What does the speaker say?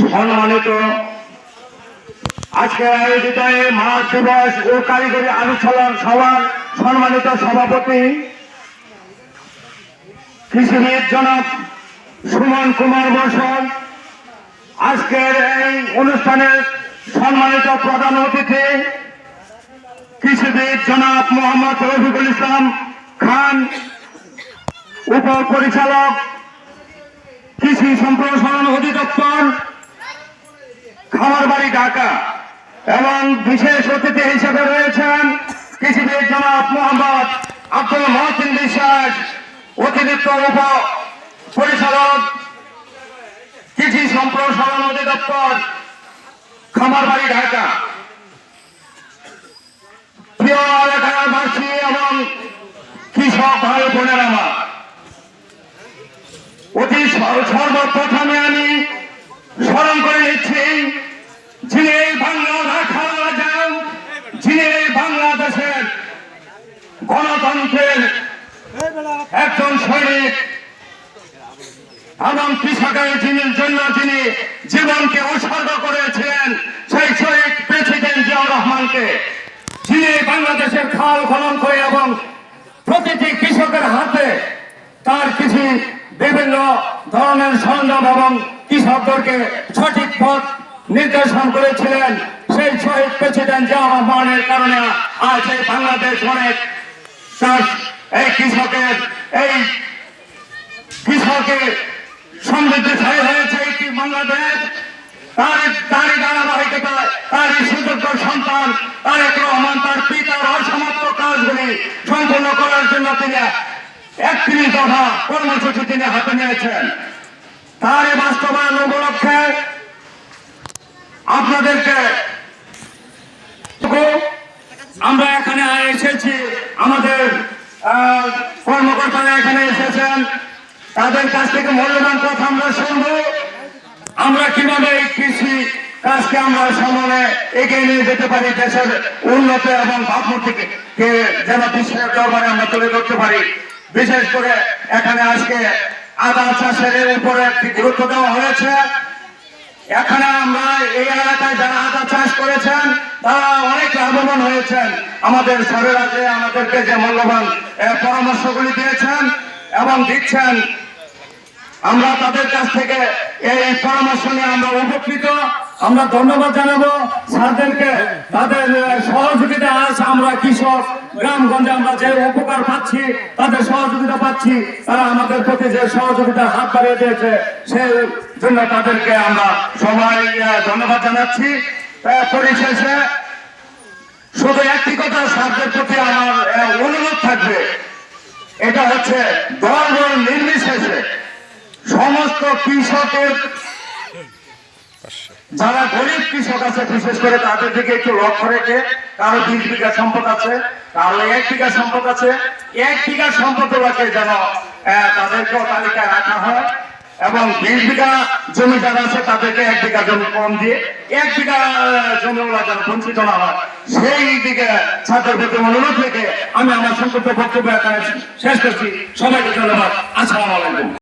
সম্মানিত আজকে আয়োজিত মাছ দিবস ও কারিগরি আলোচনা সভার সম্মানিত সভাপতি কৃষিবিদ জনাব সুমন কুমার বসন আজকের এই অনুষ্ঠানের সম্মানিত প্রধান অতিথি কৃষিবিদ জনাব মোহাম্মদ রফিকুল ইসলাম খান, উপপরিচালক কৃষি সম্প্রসারণ অধিদপ্তর, খামারবাড়ি ঢাকা, এবং বিশেষ অতিথি হিসেবে রয়েছেন কৃষিবিদ জনাব মোহাম্মদ আব্দুল মহসিন বিশ্বাস, অতিরিক্ত উপ পরিচালক কৃষি সম্প্রসারণ অধিদপ্তর খামার বাড়ি ঢাকা। প্রিয় এলাকাবাসী এবং কৃষক ভাই বোনের আমার অতি সর্বপ্রথমে আমি স্মরণ করে নিচ্ছি, যিনি এই বাংলা রাখা যান যিনি এই বাংলাদেশের গণতন্ত্রের একজন সৈনিক এবং কৃষকের যিনি জন্য যিনি জীবনকে উৎসর্গ করেছিলেন সেই শহীদ প্রেসিডেন্ট জিয়াউর রহমানকে, যিনি বাংলাদেশের খাল খনন করে এবং প্রতিটি কৃষকের হাতে তার কৃষি বিভিন্ন ধরনের সরঞ্জাম এবং কৃষকদেরকে সঠিক পথ নির্দেশন করেছিলেন। সেই শহীদ প্রেসিডেন্ট জিয়াউর রহমানের কারণে আজ এই বাংলাদেশ অনেক এই কৃষকের এই কৃষকের সমৃদ্ধিশালী হয়েছে একটি বাংলাদেশ। তার পিতার অসমাপ্ত কাজগুলি সম্পূর্ণ করার জন্য তিনি একত্রিশ দফা কর্মসূচি তিনি হাতে নিয়েছেন। তার এই বাস্তবায়ন উপলক্ষে আপনাদেরকে আমরা এখানে এসেছি, আমাদের কর্মকর্তারা এখানে এসেছেন। তাদের কাছ থেকে মূল্যবান কথা আমরা শুনব। আমরা কীভাবে এই কৃষি কাজকে আমরা সামনে এগিয়ে নিয়ে যেতে পারি দেশের উন্নত এবং ভাবমূর্তিকে যেন বিশ্বের দরবারে আমরা তুলে ধরতে পারি। বিশেষ করে এখানে আজকে আদা চাষের উপরে একটি গুরুত্ব দেওয়া হয়েছে। এখানে আমরা এই এলাকায় যারা আদা চাষ করেছেন, তারা অনেক লাভবান হয়েছেন। আমাদের স্যারেরা যে আমাদেরকে যে মূল্যবান পরামর্শগুলি দিয়েছেন এবং দিচ্ছেন। আমরা তাদের কাছ থেকে এই পরামর্শ নিয়ে আমরা উপকৃত। আমরা ধন্যবাদ জানাব স্যারদেরকে। তাদের সহযোগিতা আজ আমরা কৃষক গ্রামগঞ্জে আমরা যে উপকার পাচ্ছি, তাদের সহযোগিতা পাচ্ছি। তারা আমাদের প্রতি যে সহযোগিতা হাত বাড়িয়ে দিয়েছে, সেই জন্য তাদেরকে আমরা সবাই ধন্যবাদ জানাচ্ছি। পরিশেষে শুধু একটি কথা, স্যারদের প্রতি আমার অনুরোধ থাকবে। এটা হচ্ছে দল নির্বিশেষে সমস্ত কৃষকের যারা গরিব কৃষক আছে বিশেষ করে তাদের দিকে একটু লক্ষ্য রেখে কারও বিশ বিঘা সম্পদ আছে কারও এক বিঘা সম্পদ আছে এক বিঘা সম্পদ যেন আহ, তাদেরকেও তালিকায় রাখা হয় এবং বিশ বিঘা জমি যারা আছে তাদেরকে এক বিঘা জমি কম দিয়ে এক বিঘা জমি যেন বঞ্চিত না হয়। সেই দিকে ছাত্রের প্রতি অনুরোধ রেখে আমি আমার সংক্ষিপ্ত বক্তব্য এখানে শেষ করছি। সবাইকে ধন্যবাদ। আসসালামু আলাইকুম।